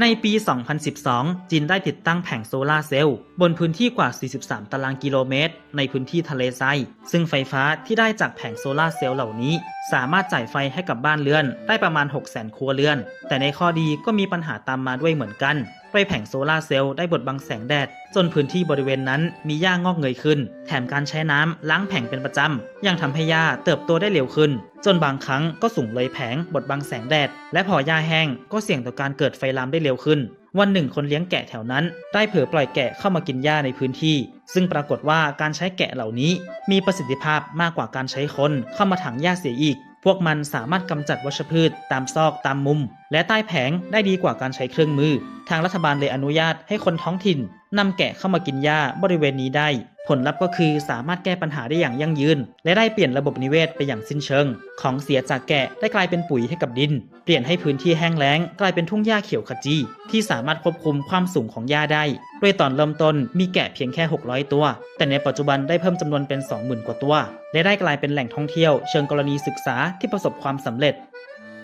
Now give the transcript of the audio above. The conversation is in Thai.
ในปี 2012 จีนได้ติดตั้งแผงโซลาร์เซลล์บนพื้นที่กว่า 43 ตารางกิโลเมตร ในพื้นที่ทะเลทรายซึ่งไฟฟ้าที่ได้จากแผงโซลาร์เซลล์เหล่านี้ สามารถจ่ายไฟให้กับบ้านเรือนได้ประมาณ 600,000ครัวเรือน แต่ในข้อดีก็มีปัญหาตามมาด้วยเหมือนกัน โดยแผงโซลาร์เซลล์ได้บดบังแสงแดด จนพื้นที่บริเวณนั้นมีหญ้างอกเงยขึ้น แถมการใช้น้ำล้างแผงเป็นประจำยังทำให้หญ้าเติบโตได้เร็วขึ้น จนบางครั้งก็สูงเลยแผงบดบังแสงแดด และพอหญ้าแห้งก็เสี่ยงต่อการเกิดไฟลามได้เร็วขึ้น วันหนึ่งคนเลี้ยงแกะแถวนั้น ได้เผลอปล่อยแกะเข้ามากินหญ้าในพื้นที่ ซึ่งปรากฏว่าการใช้แกะเหล่านี้ มีประสิทธิภาพมากกว่าการใช้คนเข้ามาถังหญ้าเสียอีก พวกมันสามารถกำจัดวัชพืช ตามซอกตามมุม และใต้แผงได้ดีกว่าการใช้เครื่องมือ ทางรัฐบาลเลยอนุญาตให้คนท้องถิ่น นำแกะเข้ามากินหญ้าบริเวณนี้ได้ ผลลัพธ์ก็คือสามารถแก้ปัญหาได้อย่างยั่งยืน และได้เปลี่ยนระบบนิเวศไปอย่างสิ้นเชิง ของเสียจากแกะได้กลายเป็นปุ๋ยให้กับดิน เปลี่ยนให้พื้นที่แห้งแล้ง กลายเป็นทุ่งหญ้าเขียวขจีที่สามารถควบคุมความสูงของหญ้าได้โดยตอนเริ่มต้นมีแกะเพียงแค่ 600 ตัว แต่ในปัจจุบันได้เพิ่มจำนวนเป็น 20,000 กว่าตัว และได้กลายเป็นแหล่งท่องเที่ยวเชิงกรณีศึกษาที่ประสบความสำเร็จ